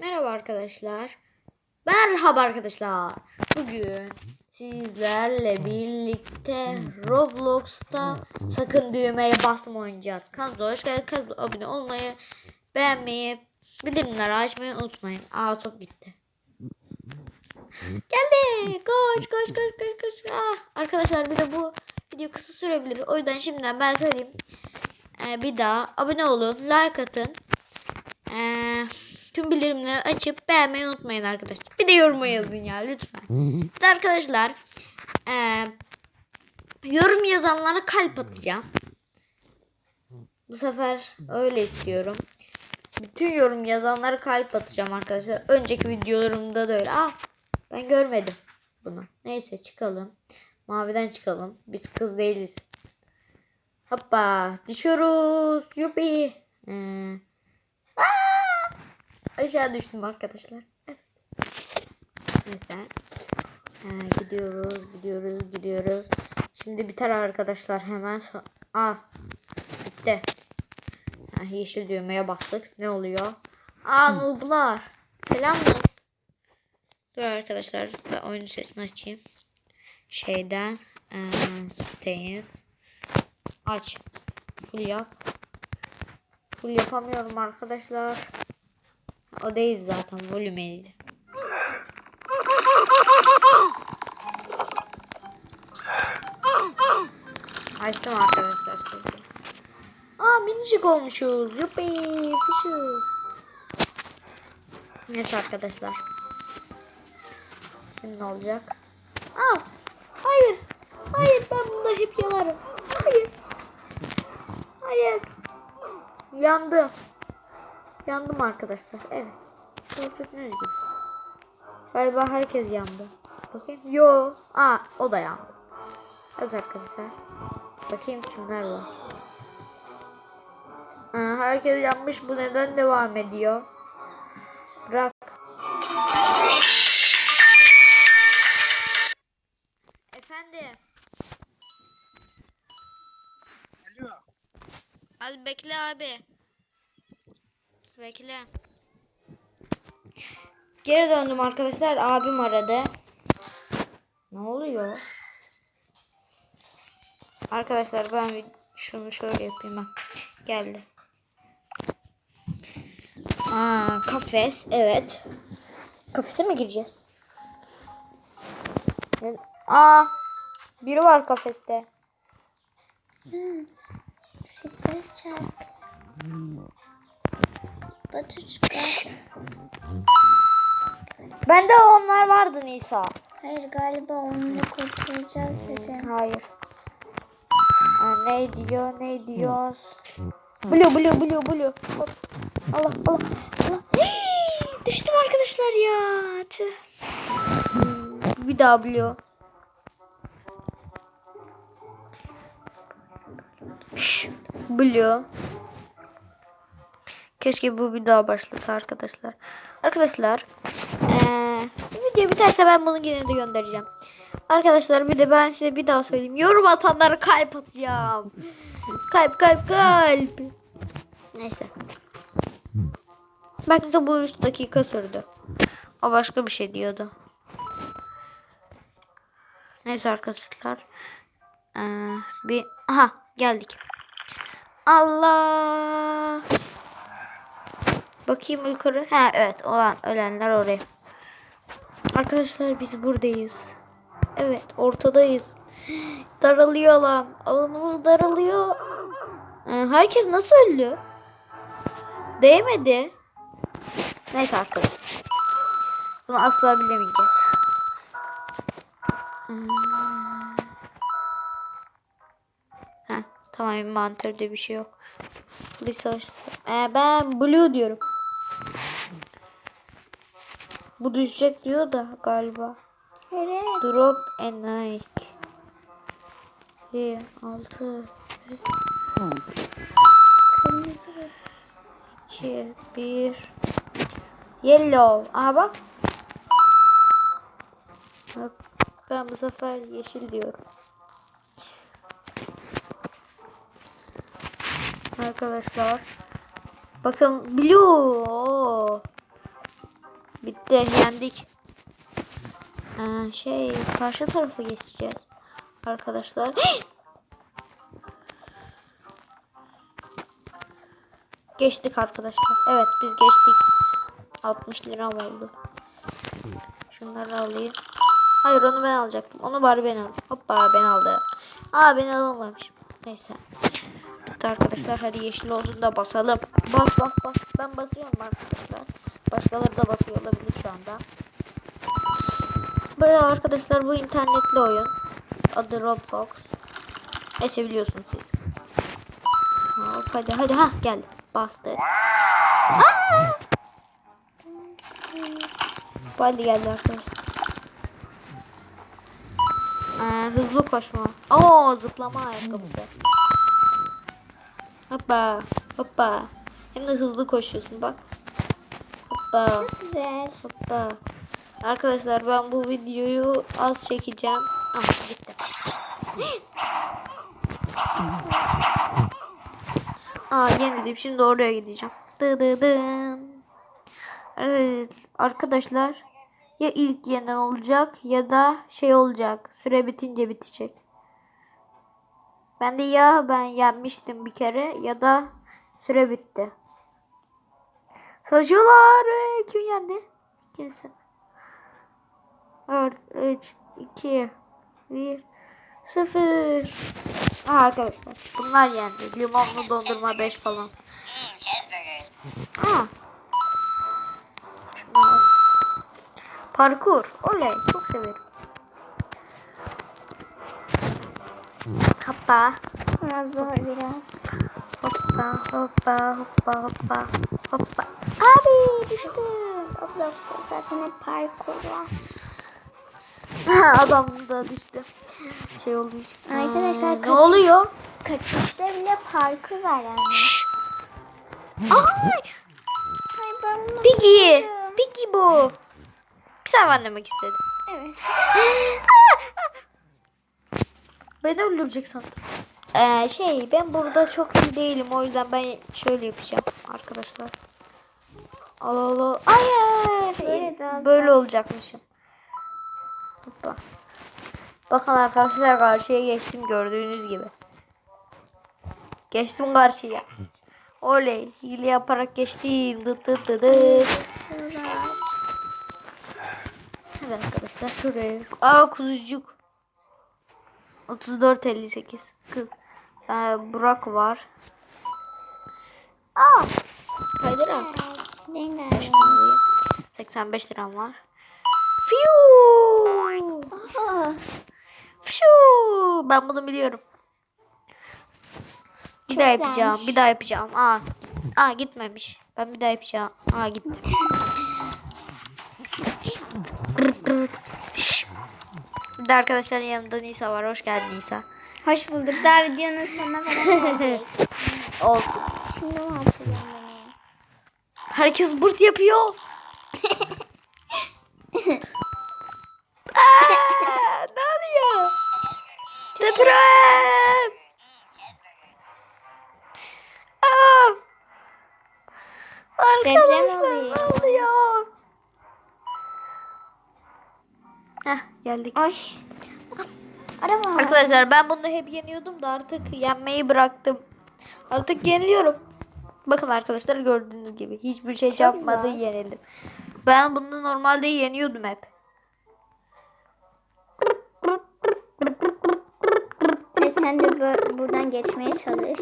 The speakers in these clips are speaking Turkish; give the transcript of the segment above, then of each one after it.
Merhaba arkadaşlar. Merhaba arkadaşlar. Bugün sizlerle birlikte Roblox'ta sakın düğmeye basma oynayacağız. Kanalımıza hoş geldiniz. Abone olmayı, beğenmeyi, bildirimleri açmayı unutmayın. Aa top gitti. Geldi. Koş koş koş koş koş. Ah, arkadaşlar bir de bu video kısa sürebilir. O yüzden şimdiden ben söyleyeyim. Ee, bir daha abone olun, like atın. Ee, tüm bildirimleri açıp beğenmeyi unutmayın arkadaşlar. Bir de yoruma yazın ya lütfen. Bir de arkadaşlar ee, yorum yazanlara kalp atacağım. Bu sefer öyle istiyorum. Bütün yorum yazanlara kalp atacağım arkadaşlar. Önceki videolarımda da öyle. Ah ben görmedim bunu. Neyse çıkalım. Maviden çıkalım. Biz kız değiliz. Hoppa düşüyoruz. Yupi. Ee, aa! Aşağı düştüm arkadaşlar. Evet. Neyse. Ha, gidiyoruz, gidiyoruz, gidiyoruz. Şimdi biter arkadaşlar hemen. Aa, bitti. Ha, yeşil düğmeye bastık. Ne oluyor? Aa nooblar. Selam noob. Dur arkadaşlar ben oyunun sesini açayım. Şeyden eee siteyiz. Aç. Full yap. Full yapamıyorum arkadaşlar. O değil zaten volümeydi. Açtım arkadaşlar sesi. Aa minicik olmuşuz. Yuppi. Fişu. Neyse arkadaşlar. Şimdi ne olacak? Aa, hayır. Hayır ben bunda hep yalarım. Hayır. Hayır. Yandım. Yandım arkadaşlar. Evet. Gördüğünüz gibi. Galiba herkes yandı. Bakayım. Yo. Aa o da yandı. Evet arkadaşlar. Bakayım kimler var. Aa, herkes yanmış. Bu neden devam ediyor? Bırak. Efendim. Alo. Az bekle abi. Bekle. Geri döndüm arkadaşlar. Abim aradı. Ne oluyor? Arkadaşlar ben bir şunu şöyle yapayım ben. Geldi. Aa, kafes. Evet. Kafese mi gireceğiz? Aa, biri var kafeste. Süper çarp. Batuçka. Bende onlar vardı Nisa. Hayır galiba onunla kurtulacağız dedim. Hayır. Aa, ne diyor ne diyor? Blue blue blue blue. Hop. Allah Allah Allah. Hii, düştüm arkadaşlar ya. Tüh. Hmm, Bir daha blue. Şş, Blue. Keşke bu bir daha başlasa arkadaşlar. Arkadaşlar eee video biterse ben bunu yine de göndereceğim. Arkadaşlar bir de ben size bir daha söyleyeyim. Yorum atanlara kalp atacağım. Kalp kalp kalp. Neyse. Bakın bu 3 dakika sürdü. O başka bir şey diyordu. Neyse arkadaşlar. Ee, bir aha geldik. Allah. Bakayım yukarı. Ha evet olan ölenler oraya. Arkadaşlar biz buradayız. Evet ortadayız. Daralıyor alan. Alanımız daralıyor. Ee, herkes nasıl öldü? Değmedi. Neyse arkadaşlar. Bunu asla bilemeyeceğiz. Hmm. Heh, tamam inventörde bir şey yok. Polis savaşı- Ee, ben blue diyorum. Bu düşecek diyor da galiba. Evet. Drop and Nike. 1 6 Kırmızı. 2 1 Yellow. Aha bak. Bak ben bu sefer yeşil diyorum. Arkadaşlar. Bakın blue. Bitti yendik. Ee, şey karşı tarafa geçeceğiz. Arkadaşlar. Geçtik arkadaşlar. Evet biz geçtik. 60 lira oldu. Şunları alayım. Hayır onu ben alacaktım. Onu bari ben alayım. Hoppa ben aldım. Aa ben alamamışım. Neyse. Bitti arkadaşlar. Hadi yeşil olsun da basalım. Bas bas bas. Ben basıyorum arkadaşlar. Başkaları da basıyor olabilir şu anda. Böyle arkadaşlar bu internetli oyun. Adı Roblox. Neyse biliyorsunuz siz. Hop hadi hadi ha geldi. Bastı. Aa! Hadi geldi arkadaşlar. Ee, hızlı koşma. Oo zıplama ayakkabısı. Hoppa hoppa. Hem de hızlı koşuyorsun bak. Hoppa Güzel. hoppa. Arkadaşlar ben bu videoyu az çekeceğim. Ah gitti. Aa yenildim. Şimdi oraya gideceğim. Dı. Evet, arkadaşlar ya ilk yenen olacak ya da şey olacak. Süre bitince bitecek. Ben de ya ben yenmiştim bir kere ya da süre bitti. Saçılar ve kim yendi? Kimse. 4, 3, 2, 1, 0. Aa, arkadaşlar bunlar yendi. Limonlu dondurma 5 falan. Aa. Parkur. Oley. Çok severim. Hoppa. Ama zor biraz. Hoppa hoppa hoppa hoppa hoppa. Abi düştüm. Roblox'ta zaten hep parkur var. Adam da düştü. Şey oldu işte. Arkadaşlar, Aa, ne kaçın. oluyor? Kaçışta bile parkur var yani. Ay, Ay bunu Piggy. Piggy bu. Sen ben demek istedim. Evet. Beni öldürecek sandım. Ee, şey ben burada çok iyi değilim o yüzden ben şöyle yapacağım arkadaşlar. Al al al. Hayır. Böyle olacakmışım. Hoppa. Bakın arkadaşlar karşıya geçtim gördüğünüz gibi. Geçtim karşıya. Oley. Hile yaparak geçtim. Dıt dıt dıt dıt. Hadi arkadaşlar şuraya. Aa kuzucuk. 34.58 kız. Ee, Burak var. Aa. Kaydırak. Alayım. 85 liram var. Fiu. Fiu. Ben bunu biliyorum. Bir daha yapacağım. Bir daha yapacağım. Aa. Aa gitmemiş. Ben bir daha yapacağım. Aa gitti. Bir de arkadaşların yanında Nisa var. Hoş geldin Nisa. Hoş bulduk. Daha videonun sonuna falan geldik. Olsun. Şimdi ne yapacağım? Herkes burt yapıyor. Aa, ne oluyor? Deprem. Aa. Arkadaşlar oluyor. ne oluyor? Heh geldik. Ay. Araba. Arkadaşlar ben bunu hep yeniyordum da artık yenmeyi bıraktım. Artık yeniliyorum. Bakın arkadaşlar gördüğünüz gibi hiçbir şey Çok yapmadı zor. yenildim. Ben bunu normalde yeniyordum hep. Ve sen de buradan geçmeye çalış.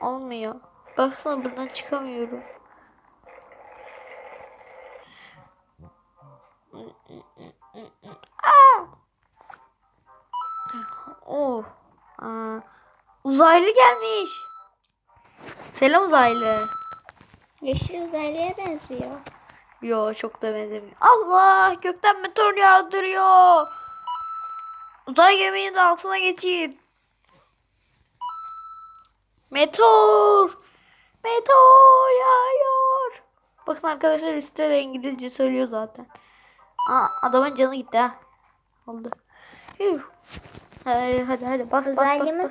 Olmuyor. Baksana buradan çıkamıyorum. Aa, uzaylı gelmiş. Selam uzaylı. Yeşil uzaylıya benziyor. Yo çok da benzemiyor. Allah gökten meteor yağdırıyor. Uzay geminin de altına geçin. Meteor. Meteor yağıyor. Bakın arkadaşlar üstte de İngilizce söylüyor zaten. Aa, adamın canı gitti ha. Oldu. Hüh. Hadi hadi hadi bas bas bas. Gitti mi?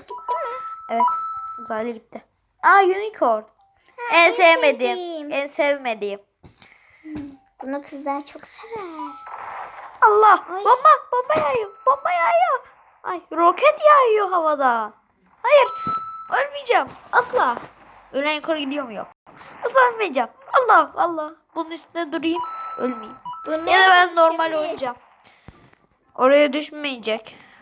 Evet. Uzaylı gitti. Aa unicorn. en en sevmediğim. sevdiğim. En sevmediğim. Bunu kızlar çok sever. Allah Ay. bomba bomba yağıyor bomba yağıyor. Ay roket yağıyor havada. Hayır ölmeyeceğim asla. Ölen yukarı gidiyor mu yok? Asla ölmeyeceğim. Allah Allah. Bunun üstünde durayım ölmeyeyim. Bunu Ya da ben normal oynayacağım. Oraya düşmeyecek.